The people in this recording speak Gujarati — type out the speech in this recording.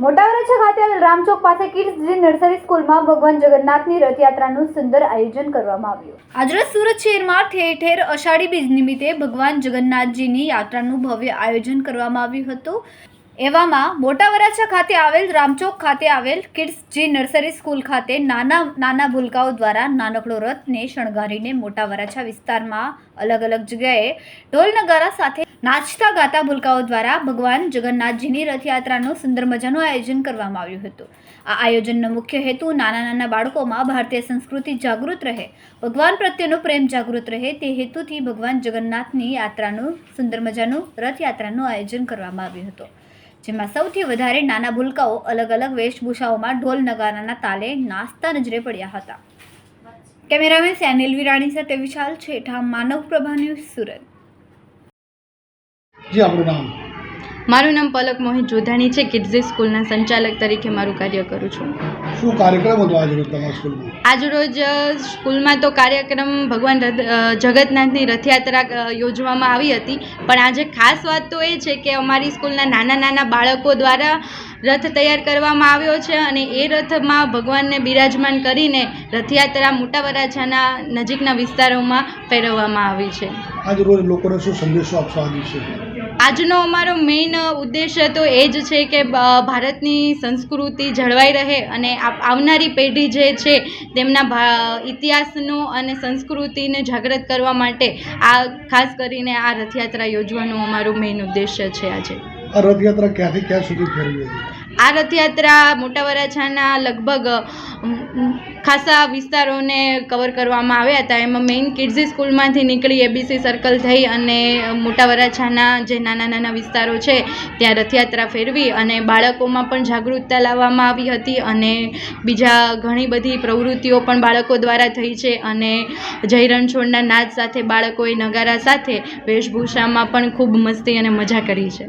મોટા વરાછા ખાતે આવેલ રામચોક પાસે કિડ્સ જી નર્સરી સ્કૂલમાં ભગવાન જગન્નાથની રથયાત્રાનું સુંદર આયોજન કરવામાં આવ્યું. આજરોજ સુરત શહેરમાં ઠેર ઠેર અષાઢી બીજ નિમિત્તે ભગવાન જગન્નાથજીની યાત્રાનું ભવ્ય આયોજન કરવામાં આવ્યું હતું. એવામાં મોટા વરાછા ખાતે આવેલ, રામચોક ખાતે આવેલ કિડ્સ જી નર્સરી સ્કૂલ ખાતે નાના નાના ભૂલકાઓ દ્વારા નાનકડો રથને શણગારીને મોટા વરાછા વિસ્તારમાં અલગ અલગ જગ્યાએ ઢોલ નગારા સાથે નાચતા, ગાતા ભૂલકાઓ દ્વારા ભગવાન જગન્નાથજીની રથયાત્રાનું સુંદર મજાનું આયોજન કરવામાં આવ્યું હતું. આ આયોજનનો મુખ્ય હેતુ નાના નાના બાળકોમાં ભારતીય સંસ્કૃતિ જાગૃત રહે, ભગવાન પ્રત્યેનો પ્રેમ જાગૃત રહે તે હેતુથી ભગવાન જગન્નાથની યાત્રાનું સુંદર મજાનું રથયાત્રાનું આયોજન કરવામાં આવ્યું હતું. જેમાં સૌથી વધારે નાના ભૂલકાઓ અલગ અલગ વેશભૂષાઓમાં ઢોલ નગારાના તાલે નાસ્તા નજરે પડ્યા હતા. કેમેરામેન સેનિલ વિરાણી સાથે વિશાલ છેઠા, માનવ પ્રભા ન્યૂઝ સુરત. જી, આપણું નામ મારું નામ પલક મોહિત જોધાણી છે કિડઝી સ્કૂલના સંચાલક તરીકે મારું કાર્ય કરું છું. શું કાર્યક્રમ હતો આજે તમારા સ્કૂલમાં? આજરોજ સ્કૂલમાં તો કાર્યક્રમ ભગવાન અ, રથયાત્રા યોજવામાં આવી હતી. પણ આજે ખાસ વાત તો એ છે કે અમારી સ્કૂલના નાના નાના બાળકો દ્વારા રથ તૈયાર કરવામાં આવ્યો છે અને એ રથમાં ભગવાનને બિરાજમાન કરીને રથયાત્રા મોટા વરાછાના નજીકના વિસ્તારોમાં ફેરવવામાં આવી છે. આજ રોજ લોકોને શું સંદેશો આપશો આ દિવસે આજનો અમારો મેઇન ઉદ્દેશ્ય તો એ જ છે કે ભારતની સંસ્કૃતિ જળવાઈ રહે અને આવનારી પેઢી જે છે, તેમના ઇતિહાસનો અને સંસ્કૃતિને જાગૃત કરવા માટે આ, ખાસ કરીને આ રથયાત્રા યોજવાનું અમારું મેઇન ઉદ્દેશ્ય છે આજે. આ રથયાત્રા ક્યાંથી ક્યાં સુધી ફેરવી હતી? આ રથયાત્રા મોટા વરાછાના લગભગ ખાસા વિસ્તારોને કવર કરવામાં આવ્યા હતા. એમાં મેઇન કિડઝી સ્કૂલમાંથી નીકળી એબીસી સર્કલ થઈ અને મોટા વરાછાના જે નાના નાના વિસ્તારો છે, ત્યાં રથયાત્રા ફેરવી અને બાળકોમાં પણ જાગૃતતા લાવવામાં આવી હતી અને બીજા ઘણી બધી પ્રવૃત્તિઓ પણ બાળકો દ્વારા થઈ છે અને જય રણછોડના નાદ સાથે બાળકોએ નગારા સાથે વેશભૂષામાં પણ ખૂબ મસ્તી અને મજા કરી છે.